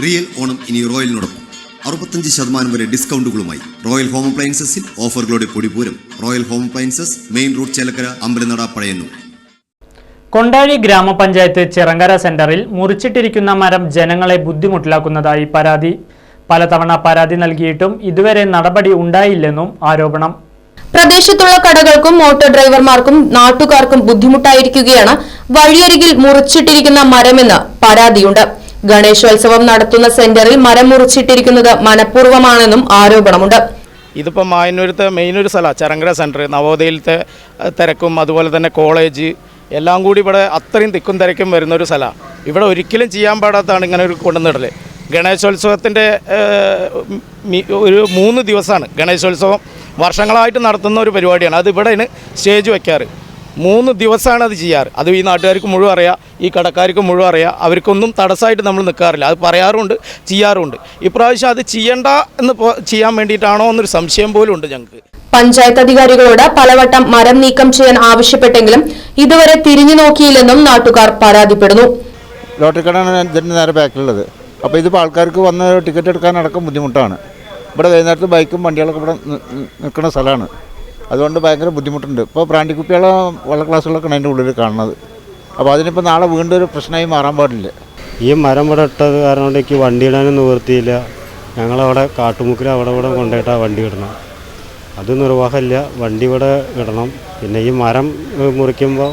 Real Onam ഇനി റോയലിനോടൊപ്പം. അറുപത്തഞ്ച് ശതമാനം വരെ ഡിസ്കൗണ്ടുകളുമായി റോയൽ ഹോം അപ്ലയൻസസിൽ ഓഫറുകളുടെ പൊടിപൂരം royal home appliances main road Chelakkara Ambalanada Pazhayannur. Kondazhy ഗ്രാമപഞ്ചായത്ത് ചിറങ്കര സെന്ററിൽ മുറിച്ചിട്ടിരിക്കുന്ന മരം ജനങ്ങളെ ബുദ്ധിമുട്ടിലാക്കുന്നതായി പരാതി. പലതവണ പരാതി നൽകിയിട്ടും ഇതുവരെ നടപടി ഉണ്ടായില്ലെന്നും ആരോപണം. പ്രദേശത്തുള്ള കടകൾക്കും ഓട്ടോ ഡ്രൈവർമാർക്കും നാട്ടുകാർക്കും ബുദ്ധിമുട്ടായിരിക്കുകയാണ് വഴിയരികിൽ മുറിച്ചിട്ടിരിക്കുന്ന മരമെന്ന് പരാതിയുണ്ട്. ഗണേശോത്സവം നടത്തുന്ന സെന്ററിൽ മരം മുറിച്ചിട്ടിരിക്കുന്നത് മനഃപൂർവമാണെന്നും ആരോപണമുണ്ട്. ഇതിപ്പോൾ മായന്നൂരത്തെ മെയിൻ ഒരു സ്ഥലമാണ് ചരങ്കര സെന്റർ നവോദയത്തെ തിരക്കും അതുപോലെ തന്നെ കോളേജ് എല്ലാം കൂടി ഇവിടെ അത്രയും തിക്കും തിരക്കും വരുന്ന ഒരു സ്ഥലമാണ് ഇവിടെ ഒരിക്കലും ചെയ്യാൻ പാടാത്തതാണ് ഇങ്ങനെ ഒരു കൊണ്ടുവന്നിടൽ ഗണേശോത്സവത്തിന്റെ ഒരു മൂന്ന് ദിവസമാണ് ഗണേശോത്സവം വർഷങ്ങളായിട്ട് നടത്തുന്ന ഒരു പരിപാടിയാണ്. അത് ഇവിടെയാണ് സ്റ്റേജ് വയ്ക്കാറ് മൂന്ന് ദിവസമാണ് അത് ചെയ്യാറ്. അത് ഈ നാട്ടുകാർക്ക് മുഴുവൻ അറിയാം ഈ കടക്കാർക്ക് മുഴുവൻ അറിയാം. അവർക്കൊന്നും തടസ്സമായിട്ട് നമ്മൾ നിൽക്കാറില്ല. അത് പറയാറുണ്ട് ചെയ്യാറുണ്ട്. ഇപ്രാവശ്യം അത് ചെയ്യണ്ട എന്ന് ചെയ്യാൻ വേണ്ടിയിട്ടാണോ എന്നൊരു സംശയം പോലും ഉണ്ട് ഞങ്ങൾക്ക്. പഞ്ചായത്ത് അധികാരികളോട് പലവട്ടം മരം നീക്കം ചെയ്യാൻ ആവശ്യപ്പെട്ടെങ്കിലും ഇതുവരെ തിരിഞ്ഞു നോക്കിയില്ലെന്നും നാട്ടുകാർ പരാതിപ്പെടുന്നു. ലോട്ടറി കടയാണ് ഇതിന്റെ നേരെ ബാക്കിലുള്ളത്. അപ്പോൾ ഇതിപ്പോൾ ആൾക്കാർക്ക് വന്ന് ടിക്കറ്റ് എടുക്കാൻ അടക്കം ബുദ്ധിമുട്ടാണ്. ഇവിടെ വൈകുന്നേരത്ത് ബൈക്കും വണ്ടികളൊക്കെ ഇവിടെ നിൽക്കുന്ന സ്ഥലമാണ്. അതുകൊണ്ട് ഭയങ്കര ബുദ്ധിമുട്ടുണ്ട്. ഇപ്പോൾ ബ്രാൻഡി കുപ്പികളെ വെള്ള ക്ലാസ്സുകളൊക്കെയാണ് അതിന്റെ ഉള്ളിൽ കാണുന്നത്. അപ്പോൾ അതിനിപ്പോൾ നാളെ വീണ്ടും ഒരു പ്രശ്നമായി മാറാൻ പാടില്ല. ഈ മരം ഇവിടെ ഇട്ടത് കാരണം കൊണ്ട് എനിക്ക് വണ്ടി ഇടാനും നിവൃത്തിയില്ല. ഞങ്ങളവിടെ കാട്ടുമുക്കിൽ അവിടെ ഇവിടെ കൊണ്ടുപോയിട്ടാണ് വണ്ടി ഇടണം അത് നിർവാഹമില്ല. വണ്ടി ഇവിടെ ഇടണം. പിന്നെ ഈ മരം മുറിക്കുമ്പോൾ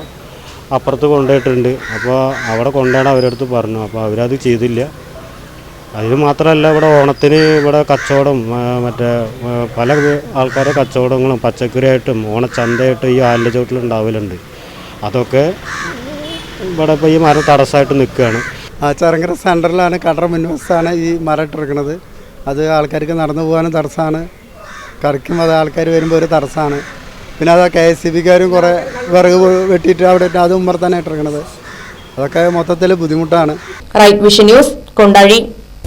അപ്പുറത്ത് കൊണ്ടുപോയിട്ടുണ്ട്. അപ്പോൾ അവിടെ കൊണ്ടുപോയാണ് അവരടുത്ത് പറഞ്ഞു. അപ്പോൾ അവരത് ചെയ്തില്ല. അതിന് മാത്രമല്ല ഇവിടെ ഓണത്തിന് ഇവിടെ കച്ചവടം മറ്റേ പല ആൾക്കാരെ കച്ചവടങ്ങളും പച്ചക്കറിയായിട്ടും ഓണച്ചന്തയായിട്ടും ഈ ആലിന്റെ ചോട്ടിൽ ഉണ്ടാവലുണ്ട്. അതൊക്കെ ഇവിടെ ഇപ്പോൾ ഈ മരം തടസ്സമായിട്ട് നിൽക്കുകയാണ്. ആ ചെറങ്കര സെന്ററിലാണ് കടറ മുൻവശത്താണ് ഈ മരം ഇട്ടിരിക്കുന്നത്. അത് ആൾക്കാർക്ക് നടന്നു പോകാനും തടസ്സമാണ്. കറിക്കും അത് ആൾക്കാർ വരുമ്പോൾ ഒരു തടസ്സമാണ്. പിന്നെ അത് കെ എസ് സി ബിക്കാരും കുറേ വിറക് വെട്ടിയിട്ട് അവിടെ ഇട്ട് അതും ഉമ്മർ തന്നെ ഇട്ടിരിക്കുന്നത്. അതൊക്കെ മൊത്തത്തിൽ ബുദ്ധിമുട്ടാണ്. Right vision news Kondazhi.